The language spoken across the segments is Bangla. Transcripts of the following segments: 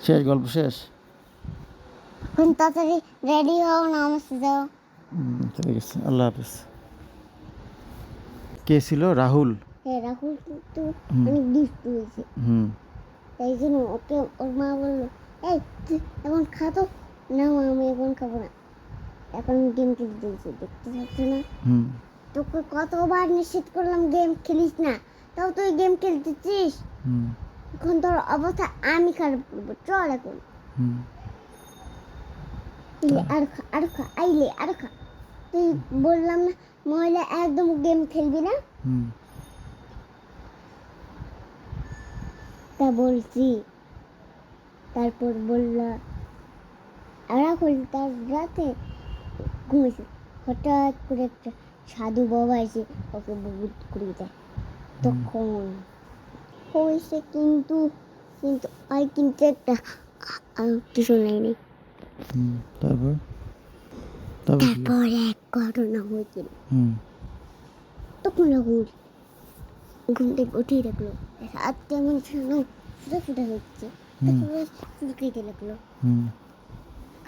শেষ গল্প শেষ? এখন তাড়াতাড়ি রেডি হও নামাজ যাও। হুম, ঠিক আছে আল্লাহ হাফিজ। কে ছিল? রাহুল? হ্যাঁ রাহুল কিন্তু হুম। অনেক দুষ্টু হয়েছে হুম। তাই জন্য ওকে ওর মা বলল এই এখন খাতো না মা আমি এখন খাব না। এখন গেম খেলতে দিয়েছি দেখতে পাচ্ছ না? হুম। তোকে কতবার নিশ্চিত করলাম গেম খেলিস না। তাও তুই গেম খেলতেছিস হুম। এখন তোর অবস্থা আমি খারাপ করব চল এখন আর খা আর খা আইলে আর খা। তুই বললাম না মহিলা একদম গেম খেলবি না? তা বলছি তারপর বলল রাখল তার রাতে ঘুমেছে হঠাৎ করে একটা সাধু বাবা এসে ওকে বহুত করে দেয়। তখন হয়েছে কিন্তু কিন্তু আর কিন্তু একটা কিছু নেই তারপর? তারপর এক ঘটনা হয়েছিল। তখন রাহুল ঘুম থেকে উঠিয়ে রাখল রাত কেমন ছিল ফুটা ফুটা হচ্ছে। তারপরে চুলকাইতে লাগল। হুম।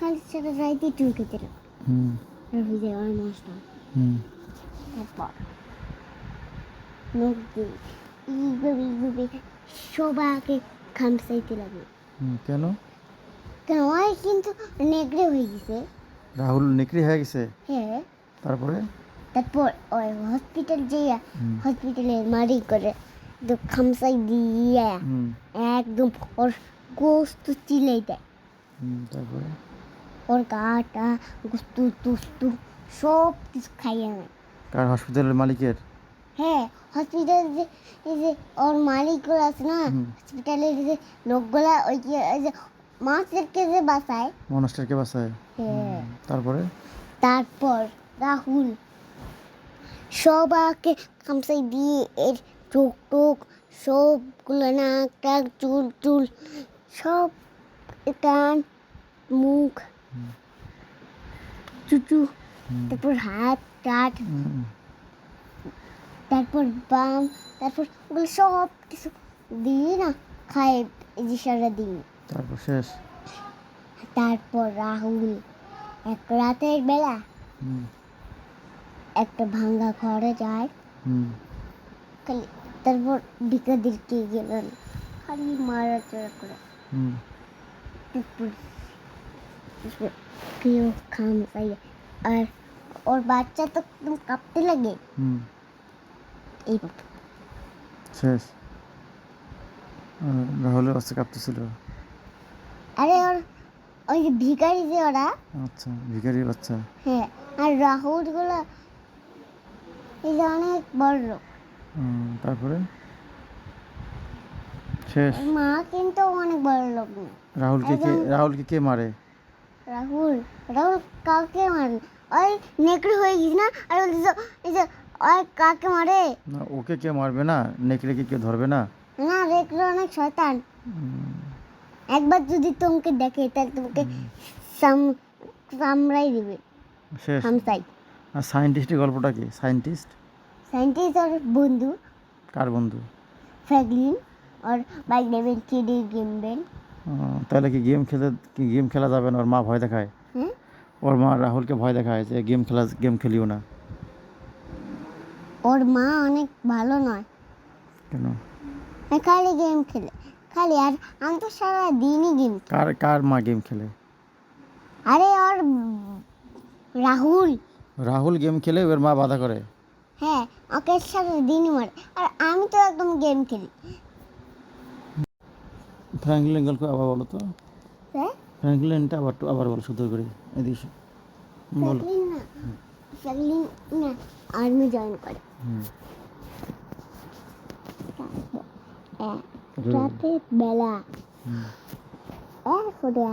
খালি সারা রাইতে চুলকাইতে লাগল। হুম। রাহুল যায় আমার তারপর মুখ দিয়ে এইভাবে এইভাবে সবাইকে খামসাইতে হুম কেন? কেন কিন্তু নেগড়ে হয়ে গেছে। রাহুল নেকড়ি হয়ে গেছে? হ্যাঁ। তারপরে? তারপর ওই হসপিটাল যেয়ে হসপিটালে মারি করে তো খামসাই দিয়ে একদম ওর গোস্ত চিলাই দেয়। তারপরে? ওর গাটা গুস্তু তুস্তু সব কিছু খাইয়ে নেয়। কার হসপিটালের মালিকের? হ্যাঁ হসপিটাল যে এই যে ওর মালিকগুলো আছে না হুম। হসপিটালের যে লোকগুলা ওই যে ওই যে মাছদেরকে যে বাঁচায়। মনস্টারকে বাসায় হ্যাঁ। তারপরে? তারপর রাহুল সবাইকে খামসাই দিয়ে এর চোখ টোক সবগুলো নাক টাক চুল চুল সব কান মুখ চুচু। তারপর হাত টাট তারপর বাম তারপর ওগুলো সব কিছু দিয়ে না খায় যে সারাদিন তারপর শেষ। তারপর রাহুল এক রাতের বেলা একটা ভাঙ্গা ঘরে যায়। খালি তারপর ভিকাদেরকে গেলেন খালি মারাচড়া করে। কেউ খাম আর ওর বাচ্চা তো একদম কাঁপতে লাগে। হুম এই শেষ। রাহুলের বাচ্চা কাঁপতেছিল। আরে ওর ওই যে ভিখারি যে ওরা। আচ্ছা ভিখারির বাচ্চা। হ্যাঁ আর রাহুলগুলো এই যে অনেক বড়। লোক তারপরে? শেষ। মা কিন্তু অনেক বড় লোক না। রাহুলকে কে রাহুলকে কে মারে? রাহুল রাহুল কাকে মারে ওই নেকড়ে হয়ে গেছে না? আর এই যে ওই কাকে মারে? না ওকে কে মারবে না? নেকড়েকে কেউ ধরবে না? না নেকড়ে অনেক শয়তান। একবার যদি তোমাকে দেখে তাহলে তোমাকে সাম সামরাই দিবে। শেষ। হামসাই। আর সায়েন্টিস্টের গল্পটা কি? সায়েন্টিস্ট? সাইন্টিস্ট ওর বন্ধু। কার বন্ধু? ফ্র্যাগলিন ওর বাইক নেবেন কেডে গেম বেন তাহলে কি গেম খেলে কি গেম খেলা যাবে না? ওর মা ভয় দেখায়। ওর মা রাহুলকে ভয় দেখায় যে গেম খেলা গেম খেলিও না। ওর মা অনেক ভালো নয়। কেন? খালি গেম খেলে। খালি আর আমি তো সারা দিনই গেম কার কার মা গেম খেলে? আরে ওর রাহুল। রাহুল গেম খেলে ওর মা বাধা করে? হ্যাঁ ওকে সারা দিনই মারে। আর আমি তো একদম গেম খেলি। ফ্র্যাঙ্কলিন গল্প আবার বলো তো। হ্যাঁ? ফ্র্যাঙ্কলিনটা আবার আবার বলো শুধু করে। এদিকে। বলো। ফ্র্যাগলিন না আর্মি জয়েন করে। রাতের বেলা। হুম।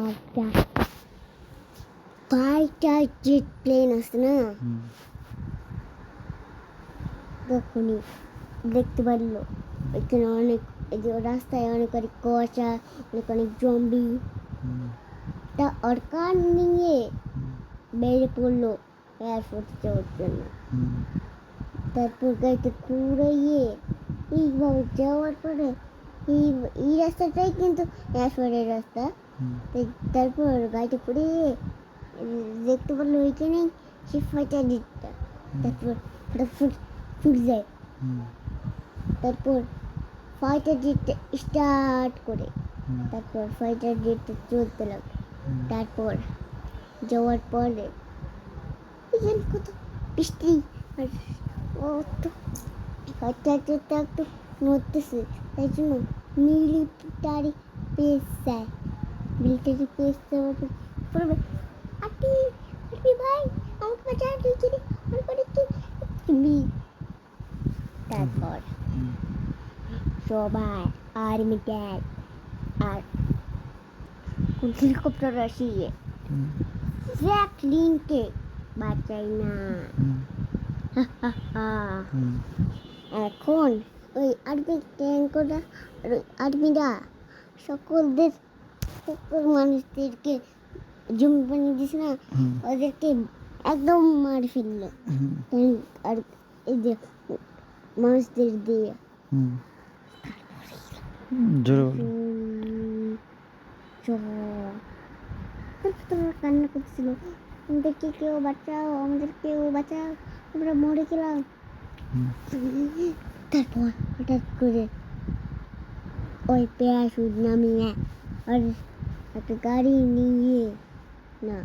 একটা ফাইটার জেট প্লেন আছে না? তখনই দেখতে পারল। এখানে অনেক এই যে রাস্তায় অনেক অনেক কুয়াশা অনেক অনেক জম্বি তা ওর নিয়ে বেরিয়ে পড়ল। এয়ারপোর্ট যাওয়ার জন্য হুম তারপর গাড়িতে ঘুরাইয়ে এইভাবে যাওয়ার পরে এই এই রাস্তাটাই কিন্তু এয়ারপোর্টের রাস্তা তারপর গাড়িতে করে দেখতে পারল ওইখানে সে ফাইটার জেটটা তারপর ফটাফট ছুটে যায় তারপর ফাইটার জেটটা স্টার্ট করে তারপর ফাইটার জেটটা চলতে হুম তারপর যাওয়ার পরে এখানে কত বৃষ্টি আর ও তো হাঁটতে হাঁটতে হাঁটতে একটু নড়তেছে তাই জন্য মিলিটারি পেস যায় মিলিটারি পেস যাওয়ার পর পড়বে আটি আটি ভাই আমাকে বাঁচা আটি কিনে আমার করে কি তুমি তারপর হুম সবাই আর্মি ট্যাগ আর হেলিকপ্টার আসিয়ে হুম জ্যাকলিনকে বাঁচাই না এখন ওই আর্মি ট্যাঙ্করা আর ওই আর্মিরা সকলদের সকল মানুষদেরকে জমি বানিয়ে দিছে না ওদেরকে একদম মার ফেলল। আর এই যে মানুষদের দিয়ে। কান্না করছিল আমাদেরকে কেউ বাঁচাও আমাদের কেউ বাঁচাও আমরা মরে গেলাম হুম তারপর হঠাৎ করে ওই প্যারাশুট নামিয়ে আর একটা গাড়ি নিয়ে না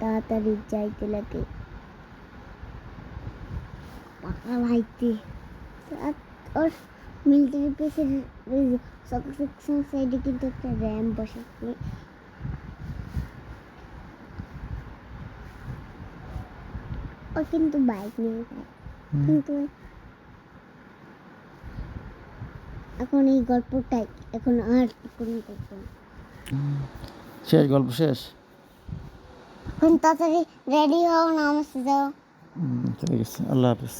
তাড়াতাড়ি যাইতে লাগে পাকা ভাইতে আর- ওর মিলিটারি পেসের সেকশন সাইডে কিন্তু একটা র্যাম বসে ও কিন্তু বাইক নিয়ে যায়। কিন্তু এখন এই গল্পটাই এখন আর কোনো গল্প শেষ গল্প শেষ? এখন তাড়াতাড়ি রেডি হও না আমার সাথে যাও। হুম ঠিক আছে আল্লাহ হাফিজ।